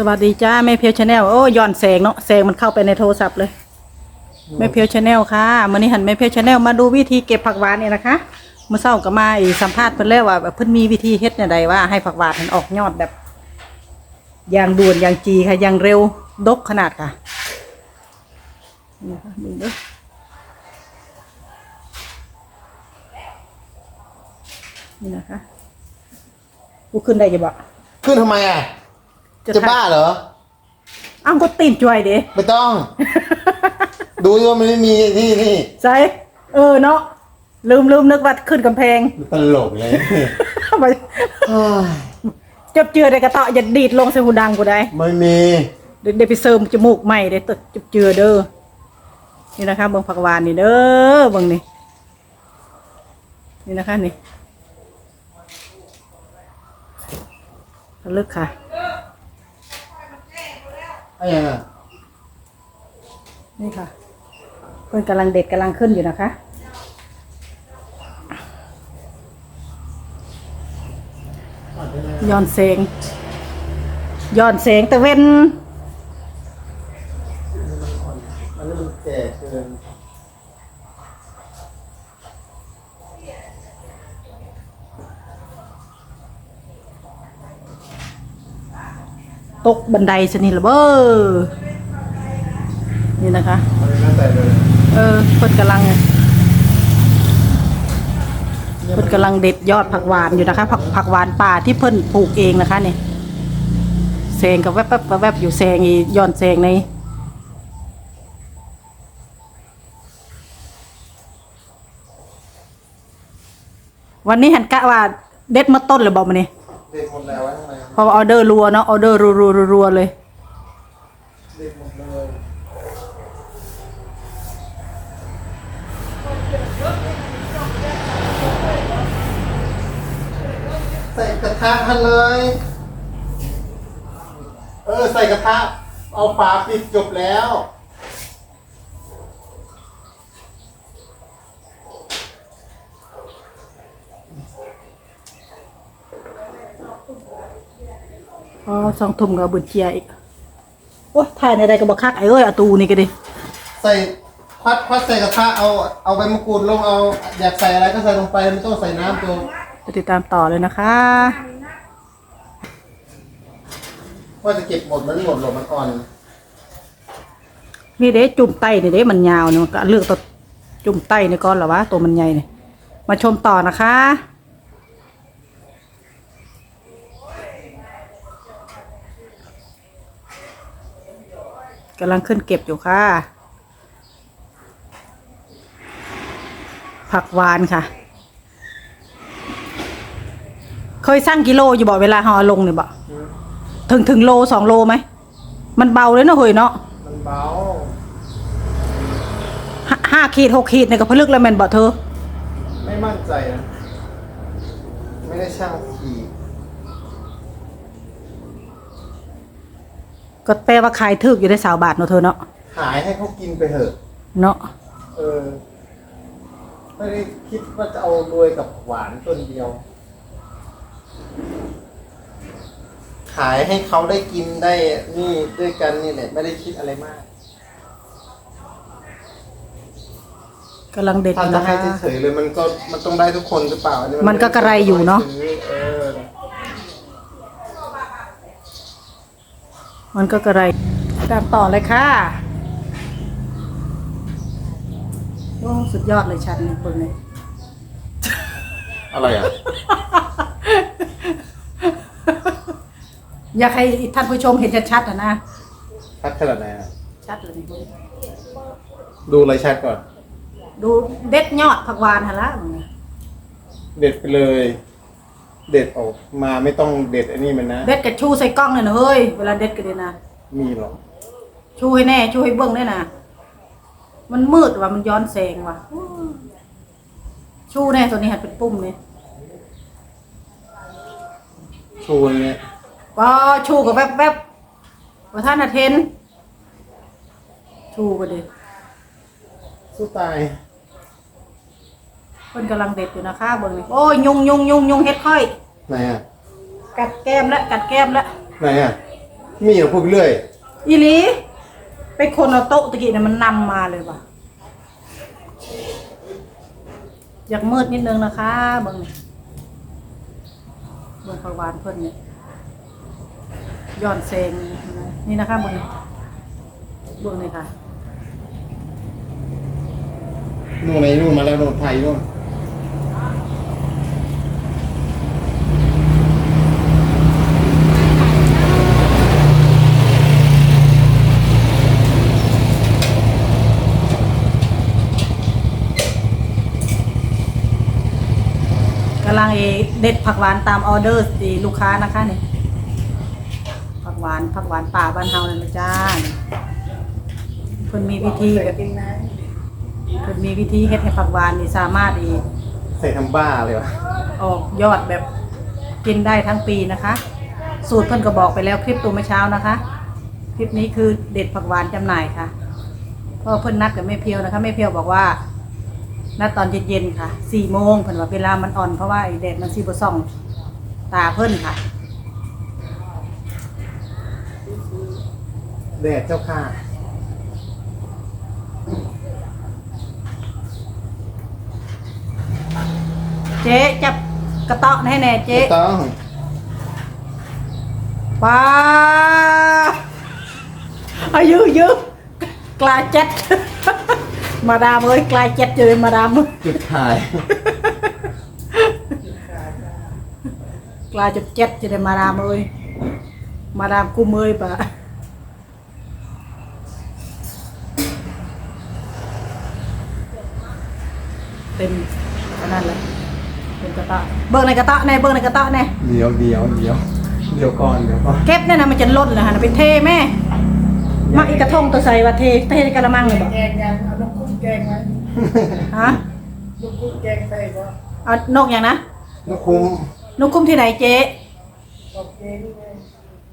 สวัสดีจ้าแม่เพียวชาแนลโอ้ย้อนแสงเนาะแสงมันเข้าไปในโทรศัพท์เลยแม่เพียวชาแนลค่ะมื่อนี้หันแม่เพียวชาแนลมาดูวิธีเก็บผักหวานเนี่ยนะคะเมื่อเช้าก็มาอีสัมภาษณ์เพิ่นแล้วว่าเพิ่นมีวิธีเฮ็ดเนี่ยใดว่าให้ผักหวานมันออกยอดแบบอย่างด่วนอย่างจีค่ะอย่างเร็วดกขนาดค่ะนี่ค่ะดูเด้อนี่นะคะกูขึ้นได้ยังบ่ขึ้นทำไมอะ จะทำบ้าเหรออ้าวก็ตีนจวยเด้ไม่ต้อง ดูว่ามันไม่มีที่นี่ใช่เออเนาะลืมลืมนึกว่าขึ้นกำแพงตลกเลยไปจับเจือได้กระเตาะอย่าดีดลงใส่หูดังกูได้ไม่มี เดี๋ยวเดี๋ยวไปเสริมจมูกใหม่เดี๋ยวตดจับเจือเด้อนี่นะคะเบิ่งผักหวานนี่เด้อเบิ่งนี่นี่นะคะนี่ลึกค่ะอะ ไรยังอะนี่ค่ะ เพื่อนกำลังเด็ดกำลังขึ้นอยู่นะคะ ย้อนเสียงย้อนเสียงแต่เว้นมันแก่เกิน ตกบันไดชนิดละเบ้อนี่นะคะ เออเพิ่นกำลังเพิ่นกำลังเด็ดยอดผักหวานอยู่นะคะ ผักผักหวานป่าที่เพิ่นปลูกเองนะคะนี่แซงกับแวบแวบแวบแวบอยู่แซงอีย้อนแซงในวันนี้หันกะว่าเด็ดมาต้นเลยบอกมานี่ย เด็กหมดแล้วไว้ทำไมเพราะว่าออเดอร์รัวเนาะออเดอร์รัวรัวรัวรัวเลย เด็กหมดเลยใส่กระทะทันเลย เออ ใส่กระทะ เอาฝาปิดจบแล้ว อ๋อสองทุ่มก็เอาบุญเจียอีก โอ้ยถ่ายในใดก็บอกคักไอ้เอ้ยเอาตูนี่ก็ดิใส่ควัดควัดใส่กระทะเอาเอาใบมะกรูดลงเอาอยากใส่อะไรก็ใส่ลงไปไม่ต้องใส่น้ำตัวไปติดตามต่อเลยนะคะ ว่าจะเก็บหมดมันไม่หมดหรอกมันอ่อนนี่เด้จุ่มไตนี่เด้มันยาวเนี่ยมันก็เลือกตัวจุ่มไตนี่ก่อนเหรอวะตัวมันใหญ่เนี่ยมาชมต่อนะคะ กำลังขึ้นเก็บอยู่ค่ะ ผักหวานค่ะ เคยสร้างกิโลอยู่บ่เวลาห่อาลงเนี่ยบ่ถึงถึงโลสองโลไหม มันเบาเลยเนาะเฮ้ยเนาะมันเบาห้าห้าขีดหกขีดเนี่ยก็พลึกแล้วแม่นบ่เธอ ไม่มั่นใจนะไม่ได้ช่างขีด ก็แปลว่าขายถึกอยู่ได้สาวบาทเนาะเธอเนาะขายให้เขากินไปเถอะ เนาะเออ ไม่ได้คิดว่าจะเอารวยกับหวานต้นเดียว ขายให้เขาได้กินได้นี่ด้วยกันนี่แหละ ไม่ได้คิดอะไรมากกำลังเด็ดอถ้ายู่จะนะให้คะ เฉยๆเลยมันก็มันต้องได้ทุกคนหรือเปล่าอัมันก็กระไรอยู่เนอะเออ มันก็กระไรตามต่อเลยค่ะโอ้สุดยอดเลยชันนี่คนนี้อะไรอะ อยากให้ท่านผู้ชมเห็นชัดๆอะนะชัดขนาดไหนอะชัดเลยนี่คนดูอะไรชัดก่อน ดูเด็ดยอดผักหวานฮะละมึงนี่เด็ดไปเลย เด็ดออกมาไม่ต้องเด็ดอันนี้มันนะ เด็ดกับชูใส่กล้องเลยนะเฮ้ยเวลาเด็ดกันเลยนะมีหรอกชูให้แน่ชูให้เบิ้งได้นะมันมืดว่ะมันย้อนแสงว่ะอู้ชูแน่ตัวนี้หัดเป็นปุ่มเนี่ยชูเนี่ยก็ชูกับแวบแวบๆว่าท่านอาเทนชูก็ดิสู้ตาย เพิ่นกำลังเด็ดอยู่นะคะเบิ่งนี่โอ้ยยุงยุงยุงยุงเฮ็ดค่อย ไหนอะกัดแก้มแล้วกัดแก้มแล้วไหนอะมีเหรอพูดไปเรื่อยอีหลีไปคนเอาโต๊ะตะกี้เนี่ยมันนำมาเลยว่ะอยากมืดนิดนึงนะคะเบิ่งนี่เบิ่งผักหวานเพิ่นเนี่ยย้อนแสงนี่นะคะเบิ่งนี่เบิ่งนี่ค่ะ นู่นไหนนู่นมาแล้วนู่นไทยนู่น กำลังเอเด็ดผักหวานตามออเดอร์ที่ลูกค้านะคะนี่ผักหวานผักหวานป่าบ้านเฮานั่นนะจ้านี่เพิ่นมีวิธีแบบเพิ่นมีวิธีเฮ็ดให้ผักหวานนี่สามารถอีใส่ทำบ้าเลยวะออกยอดแบบกินได้ทั้งปีนะคะ สูตรเพิ่นก็บอกไปแล้วคลิปตัวเมื่อเช้านะคะ คลิปนี้คือเด็ดผักหวานจำหน่ายค่ะเพราะเพิ่นนัดกับแม่เพียวนะคะแม่เพียวบอกว่า นัดตอนเย็นๆค่ะสี่โมงเพิ่นว่าเวลามันอ่อนเพราะว่าไอ้แดดมันสีบ่ส่อง ตาเพิ่นค่ะ แดดเจ้าค่ะ เจ๊จับกระเตาะให้แน่เจ๊ไม่ต้องป้าอายุยืกลายเจ็ด มาดามเอ้ยกลายเจ็ดเลยมาดามจุดถ่ายกลายจุดเจ็ดจะได้มาดามเอ้ยมาดามกูเมยปะเต็มอันนั้นเลยเป็นกระเตาะเบิ่งในกระเตาะแน่เบิ่งในกระเตาะแน่เดี๋ยวเดี๋ยวเดี๋ยวเดี๋ยวก่อนเดี๋ยวก่อนเก็บเนี่ยนะมันจะล่นเลยฮะเป็นเทแม่มาอีกกระทงตัวใส่ว่าเทเทในกระมังเลยบอก แกงยังเอานกกุ้งแกงไหมฮะนกกุ้งแกงใส่ก็เอานกอย่างนะนกคุ้มนกคุ้มที่ไหนเจ๊บอกเจ๊ด้วย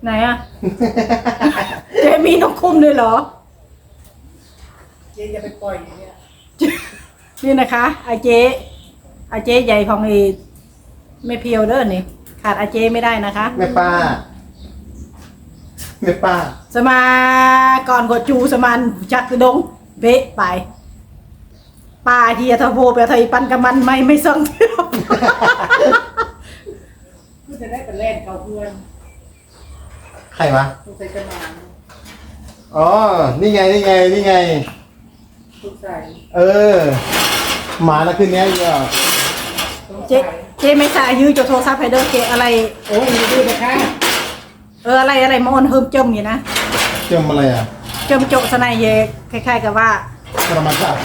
ไหนอะเจ๊มีนกคุ้มด้วยเหรอ เจ๊จะไปปล่อยอย่างเงี้ยนี่นะคะอาเจ๊อาเจ๊ใหญ่ของไอ้ไม่เพียวเด้อนี่ ขาดอาเจ๊ไม่ได้นะคะ แม่ป้าแม่ป้า สมาก่อนกดจูสมานจักรดงเบะไป ป่าเฮียทะโพไปไทยปันกับมันไม่ไม่ส่งเที่ยวเพื่อจะได้ไปเล่นเขาเพื่อนใครวะทุกใส่กระหน่อ๋อ นี่ไง นี่ไง นี่ไงำทุกใส่เออ หมาแล้วคืนนี้เยอะต้องเจ๊ใส่เจ๊ไม่สายยื้อจะโทรศัพท์ให้เด้อเจ๊อะไร โอ้ยดูนะคะเอออะไรอะไรมาโอนเฮิมจมอยู่นะเจมอะไรอะจมโจสนายเยคล้ายๆกับว่า ปรมาจารย์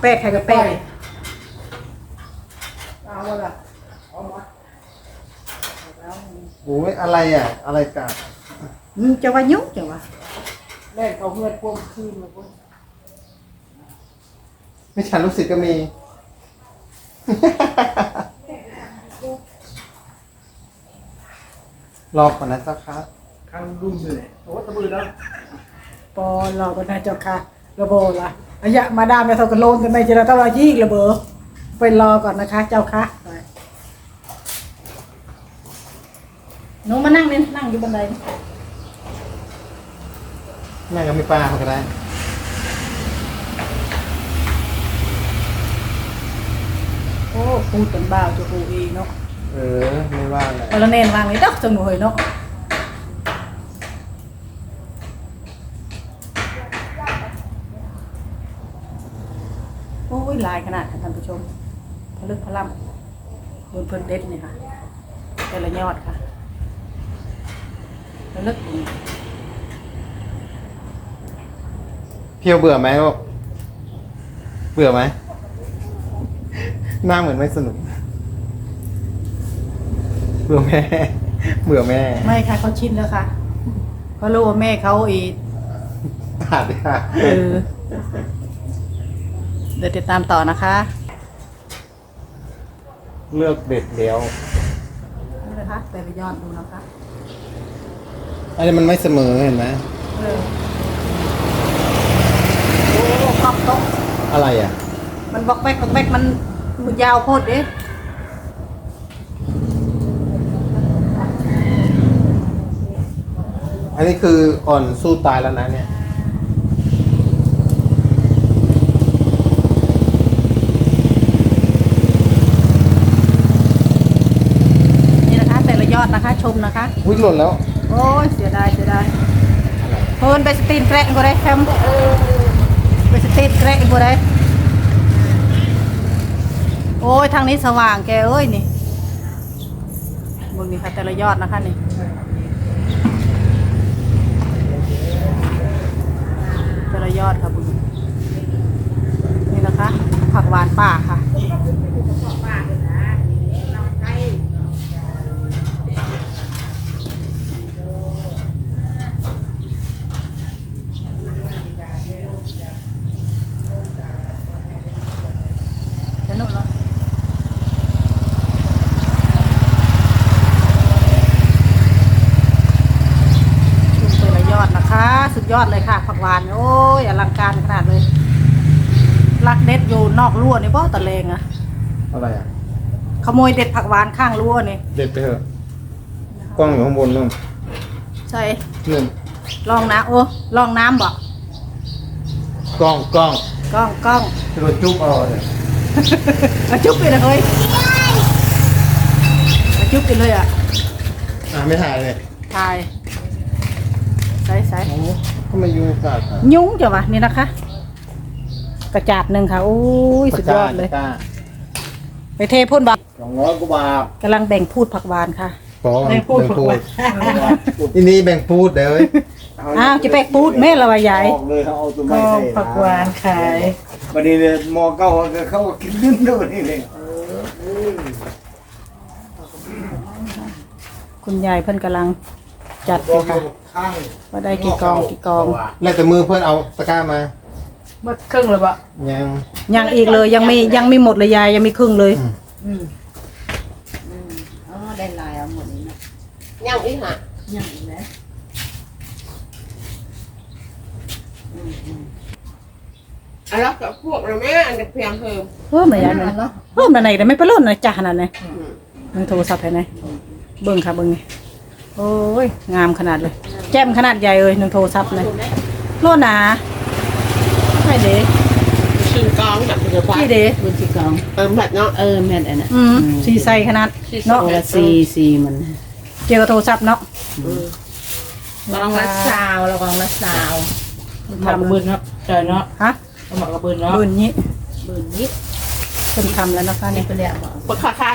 แป้งใครกับแป้งเอาวะล่ะเอามาแล้วโอ้ยอะไรอะ อะไรกัดอืมจะว่ายุ่งจะว่าเล่นเขาเพื่อนพวกคืนมาพวกไม่ฉันรู้สึกก็มี รอก่อนนะเจ้าครับข้างรุ่มเลยโอ้ตะบือแล้วปอเราก็น่าเจ้าค่ะระโบล่ะ อายะมาดามไปเท่ากันโลนกันไม่เจรตะวายีกระเบอไปรอก่อนนะคะ เจ้าค่ะไปหนูมานั่งนี่นั่งอยู่บันไดแม่ก็ไม่ป้าเขาก็ได้โอ้พูดกันบ้าวจะพูดเองเนาะเออไม่ว่าอะไรเอาละเนนวางไว้ดอกจังหน่อยเนาะโอ้ยห ลายขนาดค่ะท่านผู้ชมพลึกพล่ำบนเพิ่นเด็ดนี่ค่ะแต่ละยอดค่ะระลึกดีเพียวเบื่อไหมลูกเบื่อไหม หน้าเหมือนไม่สนุก เบื่อแม่ เบื่อแม่ ไม่ค่ะเขาชินแล้วค่ะเขารู้ว่าแม่เขาอีตัดค่ะ เออ เดี๋ยวติดตามต่อนะคะ เลือกเด็ดเดียวนี่นะคะแต่ไปย้อนดูนะคะอันนี้มันไม่เสมอเห็นไหมเออโอ้ขอบตกอะไรอะ มันบอกแบกบอกแบกมันมันยาวโคตรเด้อันนี้คืออ่อนสู้ตายแล้วนะเนี่ย นะคะชมนะคะวิ่งหล่นแล้ว โอ้ยเสียดายเสียดายเพิ่นไปสตรีนแกรกก็ได้แคมไปสตรีนแกรกก็ได้โอ้ยทางนี้สว่างแกเอ้ยนี่มึงนี่ค่ะแต่ละยอดนะคะนี่แต่ละยอดค่ะบุญนี่นะคะ ผักหวานป่าค่ะ สนุกเนาะชุมแต่ละยอดนะคะ สุด ยอดเลยค่ะ ผักหวาน โอ้ยอลังการขนาดเลย ลักเด็ดอยู่นอกรั้วนี่บ่ตะเลงอะอะไรอะ ขโมยเด็ดผักหวานข้างรั้วนี่ เด็ดไปเถอะ กล้องอยู่ข้างบนนู่นใช่นู่นลองน้ำโอ้ลองน้ำบ่กล้องกล้องกล้องกล้องจะโดนจุ๊บเอาเลยกระจุบไปเลยเฮ้ยกระจุบไปเลยอะอะไม่ถ่ายเลยถ่ายใส่ใส่โอ้ ทำไมยุงกัดอะยุ้งจ้ะวะนี่นะคะ กระจาดหนึ่งค่ะโอ้ยสุดยอดเลยตะกร้าไปเทพ่นบักสองร้อยกว่าบาทกำลังแบ่งพูดผักหวานค่ะขอไม่แบ่งพูพูดดทีนี้แบ่งพูดเด้ออ้าวจะแปกพูดแม่ละวะยายออกเลยเขาเอาตัวไม่ก็ใส่ผักหวานขายวันนี้เนี่ยหมอเก้าเขาก็กินนึ่งด้วยนี่เลยคุณยายเพิ่นกำลังจัดอยู่ค่ะ ข้างว่าได้กี่กองกี่กอง แล้วแต่มือเพื่อนเอาตะกร้ามาหมดครึ่งเลยปะยังยังอีกเลยยังไม่ยังไม่หมดเลยยายยังไม่ครึ่งเลยอืมอ๋อได้ลายเอาหมดนี้นะยังอีกฮะยังอีกแล้วอันแล้วกับพวกเราแม่อันจะเพียงเพิ่มเพิ่มหน่อยยายหน่อยเพิ่มหน่อยแต่ไม่ไปล้นหน่อยจ้าขนาดไหนมึงโทรศัพท์ให้ไหนเบิ่งค่ะเบิ่งนี่ โอ้ย งามขนาดเลยแจ่มขนาดใหญ่เลยหนึ่งโทรศัพท์เลยโน่นนะใช่เด้ชิงกองแบบเดือดพี่เด้บุญสิกองเติมแบบเนาะเออแม่นอันน่ะอืมสีใสขนาดเนาะโอละซีซีมันเกี่ยวกับโทรศัพท์เนาะกองละสาวแล้วกองละสาวทำบืนเนาะเจอเนาะฮะหมักกระบืนเนาะบืนนี้บืนนี้เพิ่นทำแล้วนะคะนี่นี่ไปเรียกบอกปลาค่า